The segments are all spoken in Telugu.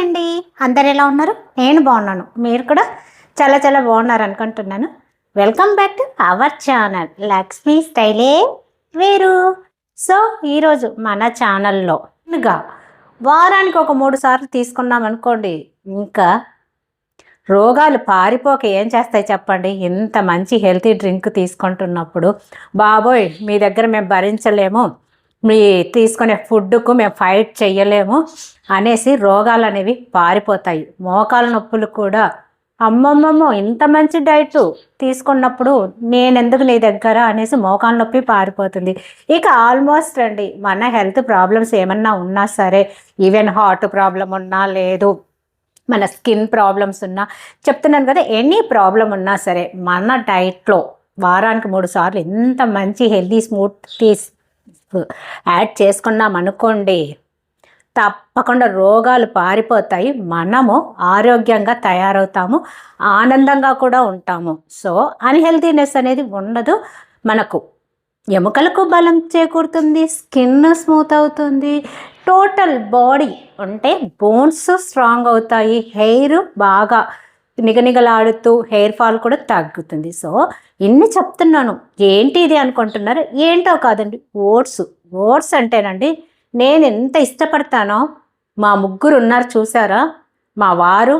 అండి. అందరు ఎలా ఉన్నారు? నేను బాగున్నాను. మీరు కూడా చాలా చాలా బాగున్నారు అనుకుంటున్నాను. Welcome back to our channel Lakshmi స్టైలే వేరు. సో ఈరోజు మన ఛానల్లో ఇంకా వారానికి ఒక మూడు సార్లు తీసుకున్నాం అనుకోండి ఇంకా రోగాలు పారిపోక ఏం చేస్తాయి చెప్పండి? ఇంత మంచి హెల్తీ డ్రింక్ తీసుకుంటున్నప్పుడు. బాబోయ్ మీ దగ్గర మేము భరించలేము. మీ తీసుకునే ఫుడ్కు మేము ఫైట్ చెయ్యలేము అనేసి రోగాలు అనేవి పారిపోతాయి. మోకాల నొప్పులు కూడా. అమ్మమ్మమ్మో ఇంత మంచి డైట్ తీసుకున్నప్పుడు నేనెందుకు నీ దగ్గర అనేసి మోకాల నొప్పి పారిపోతుంది. ఇక ఆల్మోస్ట్ అండి మన హెల్త్ ప్రాబ్లమ్స్ ఏమన్నా ఉన్నా సరే ఈవెన్ హార్ట్ ప్రాబ్లం ఉన్నా లేదు మన స్కిన్ ప్రాబ్లమ్స్ ఉన్నా చెప్తున్నాను కదా ఎనీ ప్రాబ్లం ఉన్నా సరే మన డైట్లో వారానికి మూడు సార్లు ఎంత మంచి హెల్దీ స్మూతీస్ యాడ్ చేసుకున్నాం అనుకోండి తప్పకుండా రోగాలు పారిపోతాయి. మనము ఆరోగ్యంగా తయారవుతాము ఆనందంగా కూడా ఉంటాము. సో అన్హెల్తీనెస్ అనేది ఉండదు. మనకు ఎముకలకు బలం చేకూరుతుంది స్కిన్ స్మూత్ అవుతుంది. టోటల్ బాడీ అంటే బోన్స్ స్ట్రాంగ్ అవుతాయి. హెయిర్ బాగా నిగనిగలాడుతూ హెయిర్ ఫాల్ కూడా తగ్గుతుంది. సో ఇన్ని చెప్తున్నాను. ఏంటి ఇది అనుకుంటున్నారు? ఏంటో కాదండి. ఓట్స్. ఓట్స్ అంటేనండి నేను ఎంత ఇష్టపడతానో మా ముగ్గురు ఉన్నారు చూసారా? మా వారు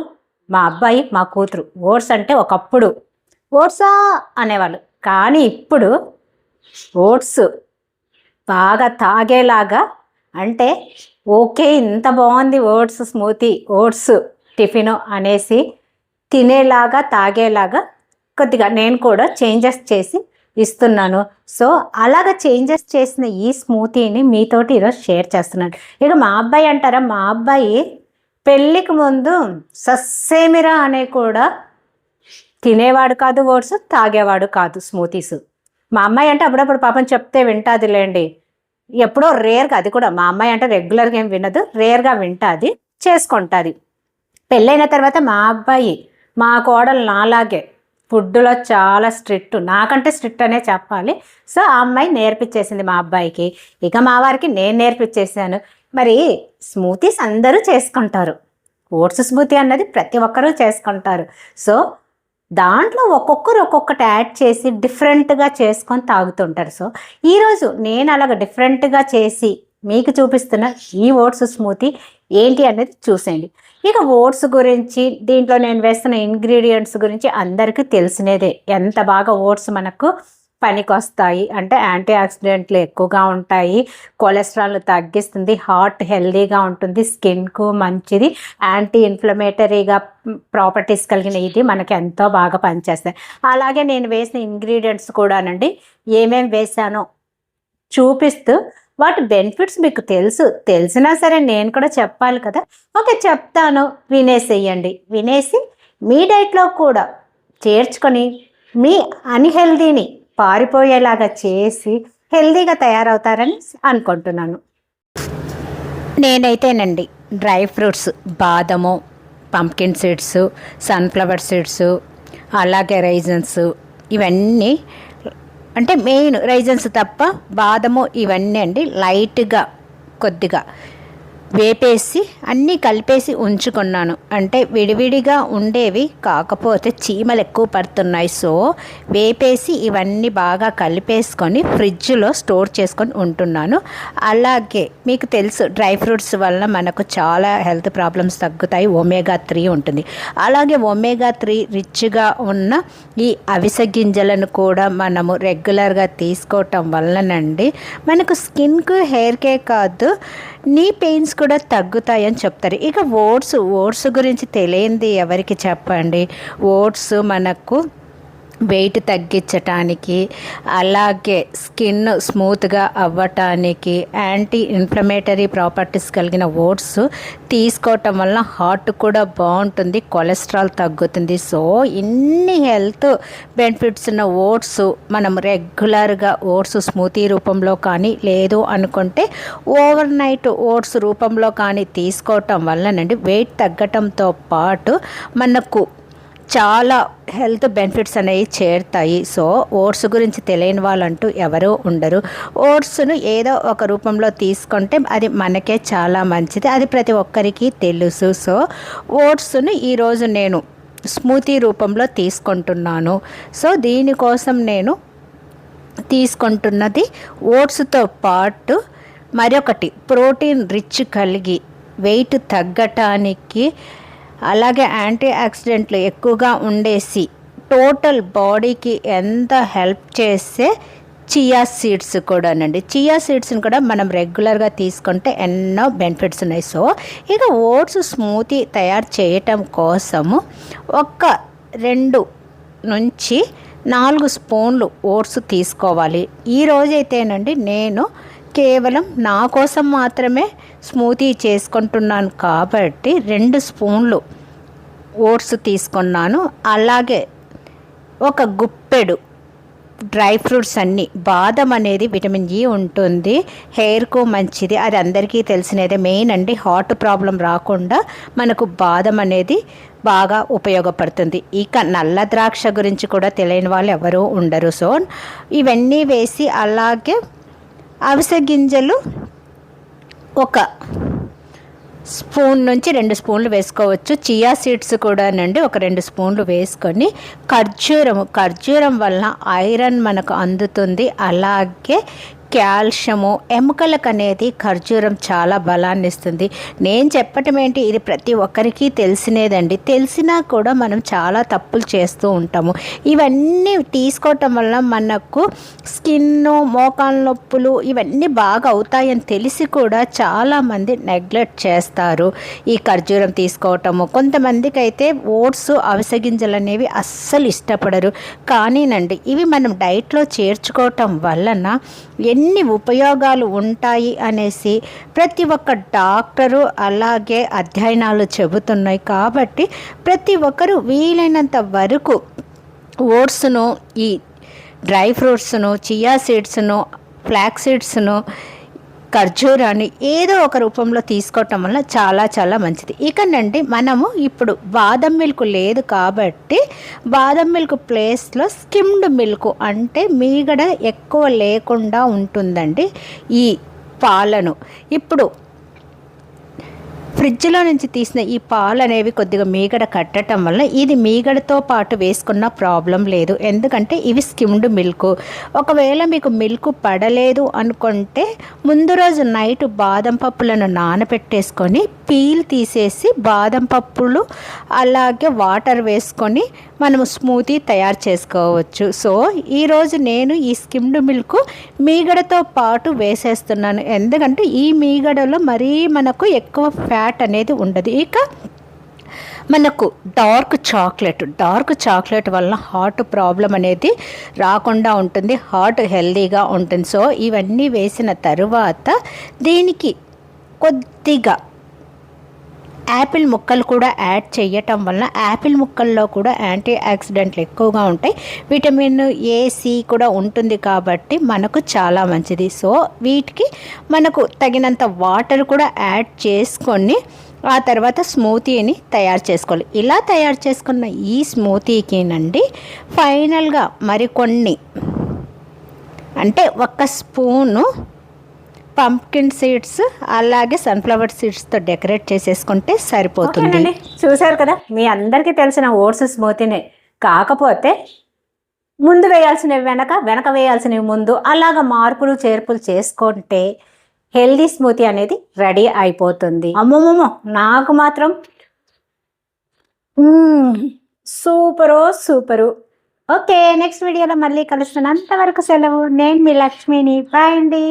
మా అబ్బాయి మా కూతురు. ఓట్స్ అంటే ఒకప్పుడు. ఓట్సా అనేవాళ్ళు. కానీ ఇప్పుడు ఓట్స్ బాగా తాగేలాగా అంటే ఓకే ఇంత బాగుంది ఓట్స్ స్మూతీ ఓట్స్ టిఫిన్ అనేసి తినేలాగా తాగేలాగా కొద్దిగా నేను కూడా చేంజెస్ చేసి ఇస్తున్నాను. సో అలాగ చేంజెస్ చేసిన ఈ స్మూతీని మీతోటి ఈరోజు షేర్ చేస్తున్నాను. ఇక మా అబ్బాయి అంటారా? మా అబ్బాయి పెళ్ళికి ముందు సస్సేమిరా అనే కూడా తినేవాడు కాదు ఓట్స్ తాగేవాడు కాదు స్మూతీస్. మా అమ్మాయి అంటే అప్పుడప్పుడు పాపం చెప్తే వింటాదిలేండి. ఎప్పుడో రేర్గా అది కూడా మా అమ్మాయి అంటే రెగ్యులర్గా ఏం వినదు రేర్గా వింటాది చేసుకుంటుంది. పెళ్ళైన తర్వాత మా అబ్బాయి మా కోడలు నాలాగే ఫుడ్లో చాలా స్ట్రిక్ట్ నాకంటే స్ట్రిక్ట్ అనే చెప్పాలి. సో ఆ అమ్మాయి నేర్పించేసింది మా అబ్బాయికి. ఇక మా వారికి నేను నేర్పించేసాను మరి స్మూతీస్ అందరూ చేసుకుంటారు. ఓట్స్ స్మూతీ అన్నది ప్రతి ఒక్కరూ చేసుకుంటారు. సో దాంట్లో ఒక్కొక్కరు ఒక్కొక్కటి యాడ్ చేసి డిఫరెంట్గా చేసుకొని తాగుతుంటారు. సో ఈరోజు నేను అలాగ డిఫరెంట్గా చేసి మీకు చూపిస్తున్న ఈ ఓట్స్ స్మూతీ ఏంటి అనేది చూసేయండి. ఇక ఓట్స్ గురించి దీంట్లో నేను వేస్తున్న ఇంగ్రీడియంట్స్ గురించి అందరికీ తెలిసినదే. ఎంత బాగా ఓట్స్ మనకు పనికొస్తాయి అంటే యాంటీ ఆక్సిడెంట్లు ఎక్కువగా ఉంటాయి కొలెస్ట్రాల్ తగ్గిస్తుంది హార్ట్ హెల్దీగా ఉంటుంది స్కిన్కు మంచిది యాంటీ ఇన్ఫ్లమేటరీగా ప్రాపర్టీస్ కలిగిన ఇది మనకి ఎంతో బాగా పనిచేస్తాయి. అలాగే నేను వేసిన ఇంగ్రీడియంట్స్ కూడానండి ఏమేమి వేసానో చూపిస్తూ వాటి బెనిఫిట్స్ మీకు తెలుసు. తెలిసినా సరే నేను కూడా చెప్పాలి కదా. ఓకే చెప్తాను. వినేసేయండి. వినేసి మీ డైట్లో కూడా చేర్చుకొని మీ అన్హెల్దీని పారిపోయేలాగా చేసి హెల్దీగా తయారవుతారని అనుకుంటున్నాను. నేనైతేనండి డ్రై ఫ్రూట్స్ బాదము పంకిన్ సీడ్స్ సన్ఫ్లవర్ సీడ్స్ అలాగే రైజన్స్ ఇవన్నీ అంటే మెయిన్ రైజన్స్ తప్ప బాదము ఇవన్నీ అండి లైట్గా కొద్దిగా. వేపేసి అన్నీ కలిపేసి ఉంచుకున్నాను. అంటే విడివిడిగా ఉండేవి కాకపోతే చీమలు ఎక్కువ పడుతున్నాయి. సో వేపేసి ఇవన్నీ బాగా కలిపేసుకొని ఫ్రిడ్జ్లో స్టోర్ చేసుకొని ఉంటున్నాను. అలాగే మీకు తెలుసు డ్రై ఫ్రూట్స్ వల్ల మనకు చాలా హెల్త్ ప్రాబ్లమ్స్ తగ్గుతాయి. ఒమేగా త్రీ ఉంటుంది. అలాగే ఒమేగా త్రీ రిచ్గా ఉన్న ఈ అవిసె గింజలను కూడా మనము రెగ్యులర్గా తీసుకోవటం వల్లనండి మనకు స్కిన్కు హెయిర్కే కాదు నీ పెయిన్స్ కూడా తగ్గుతాయని చెప్తారు. ఇక ఓట్స్ ఓట్స్ గురించి తెలియంది ఎవరికి చెప్పండి? ఓట్స్ మనకు వెయిట్ తగ్గించటానికి అలాగే స్కిన్ స్మూత్గా అవ్వటానికి యాంటీ ఇన్ఫ్లమేటరీ ప్రాపర్టీస్ కలిగిన ఓట్స్ తీసుకోవటం వల్ల హార్ట్ కూడా బాగుంటుంది కొలెస్ట్రాల్ తగ్గుతుంది. సో ఇన్ని హెల్త్ బెనిఫిట్స్ ఉన్న ఓట్స్ మనం రెగ్యులర్గా ఓట్స్ స్మూతీ రూపంలో కానీ లేదు అనుకుంటే ఓవర్ నైట్ ఓట్స్ రూపంలో కానీ తీసుకోవటం వల్లనండి వెయిట్ తగ్గటంతో పాటు మనకు చాలా హెల్త్ బెనిఫిట్స్ అనేవి చేరుతాయి. సో ఓట్స్ గురించి తెలియని వాళ్ళంటూ ఎవరూ ఉండరు. ఓట్స్ను ఏదో ఒక రూపంలో తీసుకుంటే అది మనకే చాలా మంచిది. అది ప్రతి ఒక్కరికి తెలుసు. సో ఓట్స్ను ఈరోజు నేను స్మూతీ రూపంలో తీసుకుంటున్నాను. సో దీనికోసం నేను తీసుకుంటున్నది ఓట్స్తో పాటు మరొకటి ప్రోటీన్ రిచ్ కలిగి వెయిట్ తగ్గటానికి అలాగే యాంటీ ఆక్సిడెంట్లు ఎక్కువగా ఉండేసి టోటల్ బాడీకి ఎంత హెల్ప్ చేసే చియా సీడ్స్ కూడానండి. చియా సీడ్స్ని కూడా మనం రెగ్యులర్గా తీసుకుంటే ఎన్నో బెనిఫిట్స్ ఉన్నాయి. సో ఇక ఓట్స్ స్మూతీ తయారు చేయటం కోసము ఒక రెండు నుంచి నాలుగు స్పూన్లు ఓట్స్ తీసుకోవాలి. ఈ రోజైతేనండి నేను కేవలం నా కోసం మాత్రమే స్మూతీ చేసుకుంటున్నాను కాబట్టి రెండు స్పూన్లు ఓట్స్ తీసుకున్నాను. అలాగే ఒక గుప్పెడు డ్రై ఫ్రూట్స్ అన్నీ బాదం అనేది విటమిన్ ఈ ఉంటుంది. హెయిర్కు మంచిది. అది అందరికీ తెలిసినదే. మెయిన్ అండి హార్ట్ ప్రాబ్లం రాకుండా మనకు బాదం అనేది బాగా ఉపయోగపడుతుంది. ఇక నల్ల ద్రాక్ష గురించి కూడా తెలియని వాళ్ళు ఎవరూ ఉండరు. సో ఇవన్నీ వేసి అలాగే అవిసె గింజలు ఒక స్పూన్ నుంచి రెండు స్పూన్లు వేసుకోవచ్చు. చియా సీడ్స్ కూడానండి ఒక రెండు స్పూన్లు వేసుకొని ఖర్జూరం ఖర్జూరం వలన ఐరన్ మనకు అందుతుంది. అలాగే కాల్షియము ఎముకలకు అనేది ఖర్జూరం చాలా బలాన్ని ఇస్తుంది నేను చెప్పటం ఏంటి? ఇది ప్రతి ఒక్కరికి తెలిసినేదండి. తెలిసినా కూడా మనం చాలా తప్పులు చేస్తూ ఉంటాము. ఇవన్నీ తీసుకోవటం వల్ల మనకు స్కిన్ మోకాల నొప్పులు ఇవన్నీ బాగా అవుతాయని తెలిసి కూడా చాలామంది నెగ్లెక్ట్ చేస్తారు ఈ ఖర్జూరం తీసుకోవటము. కొంతమందికి అయితే ఓట్స్ అవిసగింజలు అనేవి అస్సలు ఇష్టపడరు. కానీనండి ఇవి మనం డైట్లో చేర్చుకోవటం వలన ఎన్ని ఉపయోగాలు ఉంటాయి అనేసి ప్రతి ఒక్క డాక్టరు అలాగే అధ్యయనాలు చెబుతున్నాయి కాబట్టి ప్రతి ఒక్కరు వీలైనంత వరకు ఓట్స్ను ఈ డ్రై ఫ్రూట్స్ను చియా సీడ్స్ను ఫ్లాక్ సీడ్స్ను ఖర్జూరాన్ని ఏదో ఒక రూపంలో తీసుకోవటం వల్ల చాలా చాలా మంచిది. ఇకనండి మనము ఇప్పుడు బాదం మిల్క్ లేదు కాబట్టి బాదం మిల్క్ ప్లేస్లో స్కిమ్డ్ మిల్క్ అంటే మీగడ ఎక్కువ లేకుండా ఉంటుందండి ఈ పాలను. ఇప్పుడు ఫ్రిడ్జ్లో నుంచి తీసిన ఈ పాలు అనేవి కొద్దిగా మీగడ కట్టడం వల్ల ఇది మీగడతో పాటు వేసుకున్న ప్రాబ్లం లేదు. ఎందుకంటే ఇవి స్కిమ్డ్ మిల్క్. ఒకవేళ మీకు మిల్క్ పడలేదు అనుకుంటే ముందు రోజు నైట్ బాదం పప్పులను నానబెట్టేసుకొని పీల్ తీసేసి బాదం పప్పులు అలాగే వాటర్ వేసుకొని మనము స్మూతీ తయారు చేసుకోవచ్చు. సో ఈరోజు నేను ఈ స్కిమ్డ్ మిల్క్ మీగడతో పాటు వేసేస్తున్నాను. ఎందుకంటే ఈ మీగడలో మరీ మనకు ఎక్కువ ఫ్యాట్ అనేది ఉండదు. ఇక మనకు డార్క్ చాక్లెట్ డార్క్ చాక్లెట్ వల్ల హార్ట్ ప్రాబ్లం అనేది రాకుండా ఉంటుంది. హార్ట్ హెల్దీగా ఉంటుంది. సో ఇవన్నీ వేసిన తరువాత దీనికి కొద్దిగా యాపిల్ ముక్కలు కూడా యాడ్ చేయటం వలన యాపిల్ ముక్కల్లో కూడా యాంటీ ఆక్సిడెంట్లు ఎక్కువగా ఉంటాయి. విటమిన్ ఏసీ కూడా ఉంటుంది కాబట్టి మనకు చాలా మంచిది. సో వీటికి మనకు తగినంత వాటర్ కూడా యాడ్ చేసుకొని ఆ తర్వాత స్మూతీని తయారు చేసుకోవాలి. ఇలా తయారు చేసుకున్న ఈ స్మూతీకినండి ఫైనల్గా మరికొన్ని అంటే ఒక స్పూను పంప్కిన్ సీడ్స్ అలాగే సన్ఫ్లవర్ సీడ్స్తో డెకరేట్ చేసేసుకుంటే సరిపోతుంది. చూసారు కదా మీ అందరికీ తెలిసిన ఓట్స్ స్మూతీనే. కాకపోతే ముందు వేయాల్సినవి వెనక వెనక వేయాల్సినవి ముందు అలాగ మార్పులు చేర్పులు చేసుకుంటే హెల్దీ స్మూతీ అనేది రెడీ అయిపోతుంది. అమ్మమ్మమ్మ! నాకు మాత్రం సూపరు సూపరు. ఓకే నెక్స్ట్ వీడియోలో మళ్ళీ కలుస్తున్నాను అంతవరకు సెలవు. నేను మీ లక్ష్మిని. బాయ్ అండి.